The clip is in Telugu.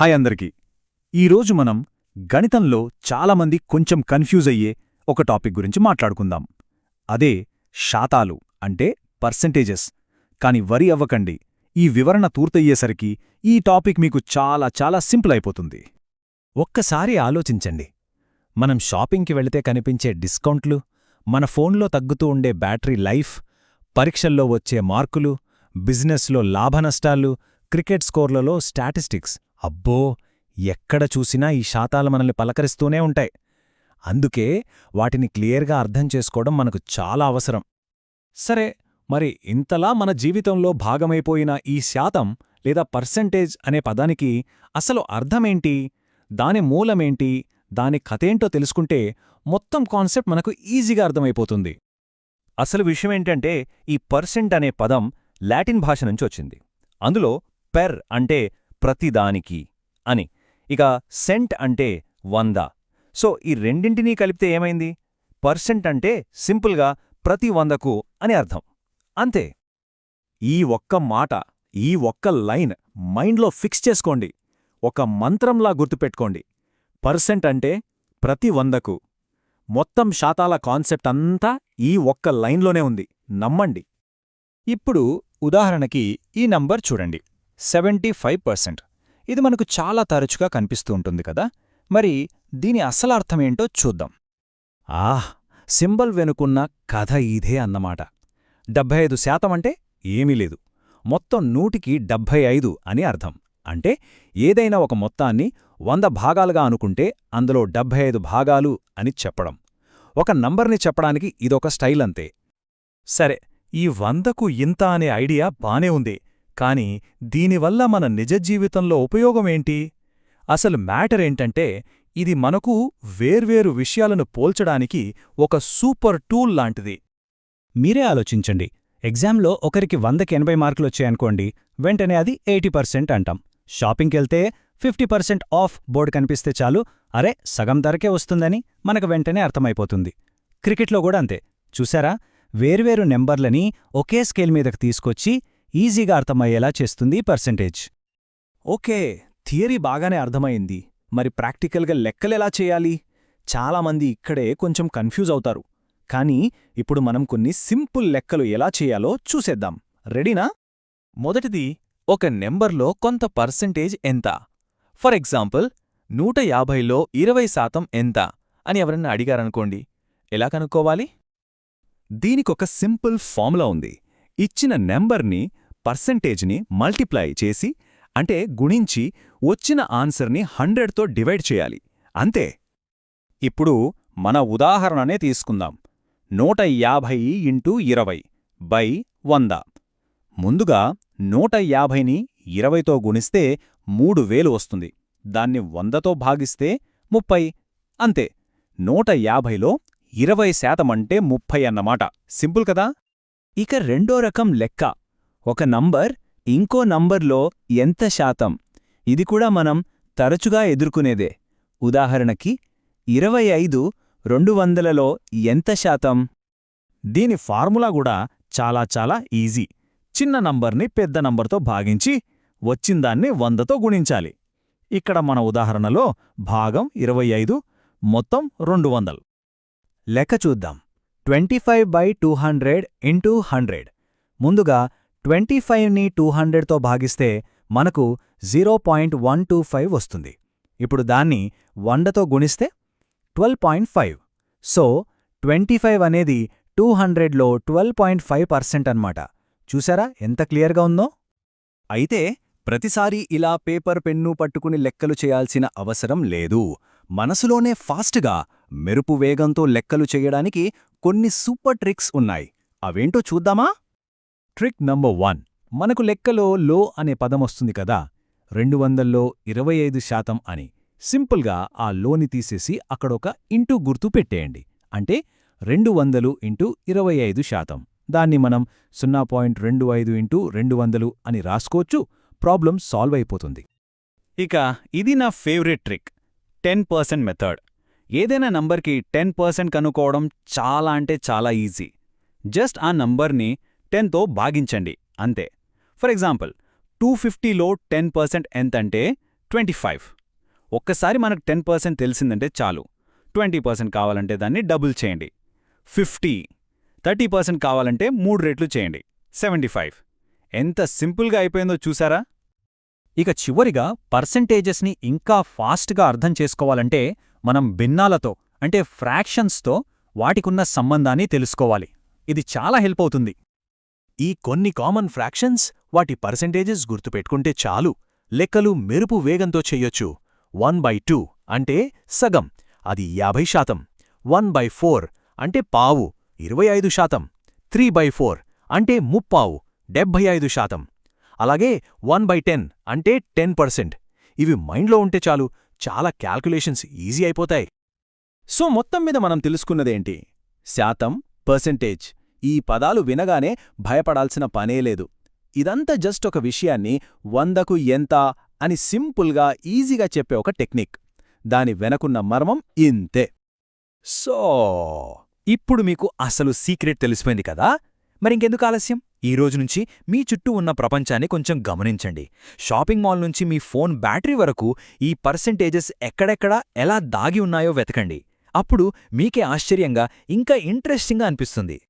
హాయ్ అందరికీ. ఈరోజు మనం గణితంలో చాలామంది కొంచెం కన్ఫ్యూజ్ అయ్యే ఒక టాపిక్ గురించి మాట్లాడుకుందాం. అదే శాతాలు అంటే పర్సెంటేజెస్. కాని వరి అవ్వకండి. ఈ వివరణ పూర్తయ్యేసరికి ఈ టాపిక్ మీకు చాలా చాలా సింపుల్ అయిపోతుంది. ఒక్కసారి ఆలోచించండి. మనం షాపింగ్కి వెళితే కనిపించే డిస్కౌంట్లు మన ఫోన్లో తగ్గుతూ ఉండే బ్యాటరీ లైఫ్ పరీక్షల్లో వచ్చే మార్కులు బిజినెస్లో లాభనష్టాలు క్రికెట్ స్కోర్లలో స్టాటిస్టిక్స్ అబ్బో ఎక్కడ చూసినా ఈ శాతాలు మనల్ని పలకరిస్తూనే ఉంటాయి. అందుకే వాటిని క్లియర్గా అర్థం చేసుకోవడం మనకు చాలా అవసరం. సరే మరి ఇంతలా మన జీవితంలో భాగమైపోయిన ఈ శాతం లేదా పర్సెంటేజ్ అనే పదానికి అసలు అర్థమేంటి? దాని మూలమేంటి? దాని కథేంటో తెలుసుకుంటే మొత్తం కాన్సెప్ట్ మనకు ఈజీగా అర్థమైపోతుంది. అసలు విషయమేంటంటే ఈ పర్సెంట్ అనే పదం లాటిన్ భాష నుంచి వచ్చింది. అందులో పెర్ అంటే ప్రతిదానికి అని. ఇక సెంట్ అంటే వంద. సో ఈ రెండింటినీ కలిపితే ఏమైంది? పర్సెంట్ అంటే సింపుల్గా ప్రతి వందకు అని అర్థం. అంతే. ఈ ఒక్క మాట ఈ ఒక్క లైన్ మైండ్లో ఫిక్స్ చేసుకోండి. ఒక మంత్రంలా గుర్తుపెట్టుకోండి. పర్సెంట్ అంటే ప్రతి వందకు. మొత్తం శాతాల కాన్సెప్ట్ అంతా ఈ ఒక్క లైన్లోనే ఉంది. నమ్మండి. ఇప్పుడు ఉదాహరణకి ఈ నంబర్ చూడండి. Seventy five percent. ఇది మనకు చాలా తరచుగా కనిపిస్తూ ఉంటుంది కదా? మరి దీని అసలు అర్థమేంటో చూద్దాం. ఆహ్ సింబల్ వెనుకున్న కథ ఇదే అన్నమాట. డెబ్భై ఐదు శాతం అంటే ఏమీ లేదు. మొత్తం నూటికి డెబ్భై ఐదు అని అర్థం. అంటే ఏదైనా ఒక మొత్తాన్ని వంద భాగాలుగా అనుకుంటే అందులో డెబ్భై ఐదు భాగాలు అని చెప్పడం. ఒక నంబర్ని చెప్పడానికి ఇదొక స్టైల్ అంతే. సరే ఈ వందకు ఇంత అనే ఐడియా బానే ఉంది. కాని దీనివల్ల మన నిజ జీవితంలో ఉపయోగమేంటి? అసలు మ్యాటర్ ఏంటంటే ఇది మనకు వేర్వేరు విషయాలను పోల్చడానికి ఒక సూపర్ టూల్ లాంటిది. మీరే ఆలోచించండి. ఎగ్జామ్లో ఒకరికి వందకి ఎనభై మార్కులొచ్చాయనుకోండి వెంటనే అది ఎయిటీ పర్సెంట్ అంటాం. షాపింగ్కెళ్తే ఫిఫ్టీ పర్సెంట్ ఆఫ్ బోర్డు కనిపిస్తే చాలు అరే సగం ధరకే వస్తుందని మనకు వెంటనే అర్థమైపోతుంది. క్రికెట్లో కూడా అంతే. చూసారా? వేర్వేరు నెంబర్లని ఒకే స్కేల్ మీదకు తీసుకొచ్చి ఈజీగా అర్థమయ్యేలా చేస్తుంది పర్సెంటేజ్ ఓకే థియరీ బాగానే అర్థమైంది. మరి ప్రాక్టికల్గా లెక్కలెలా చేయాలి? చాలామంది ఇక్కడే కొంచెం కన్ఫ్యూజ్ అవుతారు. కానీ ఇప్పుడు మనం కొన్ని సింపుల్ లెక్కలు ఎలా చేయాలో చూసేద్దాం. రెడీనా? మొదటిది ఒక నెంబర్లో కొంత పర్సెంటేజ్ ఎంత? ఫర్ ఎగ్జాంపుల్ నూట యాభైలో ఇరవై శాతం ఎంత? అని ఎవరన్నా అడిగారనుకోండి ఎలా కనుక్కోవాలి? దీనికొక సింపుల్ ఫార్ములా ఉంది. ఇచ్చిన నెంబర్ని పర్సెంటేజ్ని మల్టిప్లై చేసి అంటే గుణించి వచ్చిన ఆన్సర్ని హండ్రెడ్తో డివైడ్ చేయాలి. అంతే. ఇప్పుడు మన ఉదాహరణనే తీసుకుందాం. నూట యాభై ఇంటూ ఇరవై బై వంద. ముందుగా నూట యాభైని ఇరవైతో గుణిస్తే మూడు వేలు వస్తుంది. దాన్ని వందతో భాగిస్తే ముప్పై. అంతే. నూట యాభైలో ఇరవై శాతమంటే ముప్పై అన్నమాట. సింపుల్ కదా? ఇక రెండో రకం లెక్క. ఒక నంబర్ ఇంకో నంబర్లో ఎంత శాతం? ఇది కూడా మనం తరచుగా ఎదుర్కొనేదే. ఉదాహరణకి ఇరవై ఐదు రెండు వందలలో ఎంత శాతం? దీని ఫార్ములా కూడా చాలా చాలా ఈజీ. చిన్న నంబర్ని పెద్ద నంబర్తో భాగించి వచ్చిందాన్ని వందతో గుణించాలి. ఇక్కడ మన ఉదాహరణలో భాగం ఇరవై ఐదు మొత్తం రెండు వందలు. లెక్క చూద్దాం. Twenty five by two hundred into hundred. ముందుగా ట్వంటీ ఫైవ్ని టూ హండ్రెడ్తో భాగిస్తే మనకు zero point one two five వస్తుంది. ఇప్పుడు దాన్ని వందతో గుణిస్తే twelve point five. So twenty five అనేది టూ హండ్రెడ్లో ట్వెల్వ్ పాయింట్ ఫైవ్ పర్సెంట్ అన్నమాట. చూసారా ఎంత క్లియర్గా ఉందో? అయితే ప్రతిసారీ ఇలా పేపర్ పెన్ను పట్టుకుని లెక్కలు చేయాల్సిన అవసరం లేదు. మనసులోనే ఫాస్ట్గా మెరుపు వేగంతో లెక్కలు చేయడానికి కొన్ని సూపర్ ట్రిక్స్ ఉన్నాయి. అవేంటో చూద్దామా? Trick number one. మనకు లెక్కలో లో అనే పదమొస్తుంది కదా. రెండు వందల్లో ఇరవై ఐదు శాతం అని. సింపుల్గా ఆ లోని తీసేసి అక్కడొక ఇంటూ గుర్తు పెట్టేయండి. అంటే రెండు వందలు ఇంటూ ఇరవై ఐదు శాతం. దాన్ని మనం సున్నా పాయింట్ రెండు ఐదు ఇంటూ రెండు వందలు అని రాసుకోవచ్చు. ప్రాబ్లం సాల్వ్ అయిపోతుంది. ఇక ఇది నా favourite trick. Ten percent method. ఏదైనా నంబర్కి టెన్ పర్సెంట్ కనుక్కోవడం చాలా అంటే చాలా ఈజీ. జస్ట్ ఆ నంబర్ని టెన్తో భాగించండి అంతే. ఫర్ ఎగ్జాంపుల్ టూ ఫిఫ్టీలో టెన్ పర్సెంట్ ఎంతంటే ట్వంటీ ఫైవ్. ఒక్కసారి మనకు టెన్ పర్సెంట్ తెలిసిందంటే చాలు. ట్వంటీ పర్సెంట్ కావాలంటే దాన్ని డబుల్ చేయండి. ఫిఫ్టీ. థర్టీ పర్సెంట్ కావాలంటే మూడు రెట్లు చేయండి. Seventy five. ఎంత సింపుల్గా అయిపోయిందో చూసారా? ఇక చివరిగా పర్సెంటేజెస్ని ఇంకా ఫాస్ట్గా అర్థం చేసుకోవాలంటే మనం భిన్నాలతో అంటే ఫ్రాక్షన్స్తో వాటికున్న సంబంధాన్ని తెలుసుకోవాలి. ఇది చాలా హెల్ప్ అవుతుంది. ఈ కొన్ని కామన్ ఫ్రాక్షన్స్ వాటి పర్సెంటేజెస్ గుర్తుపెట్టుకుంటే చాలు. లెక్కలు మెరుపు వేగంతో చెయ్యొచ్చు వన్ బై టూ అంటే సగం. అది యాభై శాతం. వన్ బై ఫోర్ అంటే పావు. ఇరవై ఐదు శాతం. త్రీ బై ఫోర్ అంటే ముప్పావు. డెబ్భై ఐదు శాతం. అలాగే వన్ బై టెన్ అంటే టెన్ పర్సెంట్. ఇవి మైండ్లో ఉంటే చాలు. చాలా క్యాల్కులేషన్స్ ఈజీ అయిపోతాయి. సో మొత్తం మీద మనం తెలుసుకున్నదేంటి? శాతం పర్సెంటేజ్ ఈ పదాలు వినగానే భయపడాల్సిన పనేలేదు ఇదంతా జస్ట్ ఒక విషయాన్ని వందకు ఎంత అని సింపుల్గా ఈజీగా చెప్పే ఒక టెక్నిక్. దాని వెనకున్న మర్మం ఇంతే. సో ఇప్పుడు మీకు అసలు సీక్రెట్ తెలిసిపోయింది కదా? మరింకెందుకు ఆలస్యం? ఈ రోజు నుంచి మీ చుట్టూ ఉన్న ప్రపంచాన్ని కొంచెం గమనించండి. షాపింగ్ మాల్ నుంచి మీ ఫోన్ బ్యాటరీ వరకు ఈ పర్సెంటేజెస్ ఎక్కడెక్కడ ఎలా దాగి ఉన్నాయో వెతకండి. అప్పుడు మీకే ఆశ్చర్యంగా ఇంకా ఇంట్రెస్టింగ్గా అనిపిస్తుంది.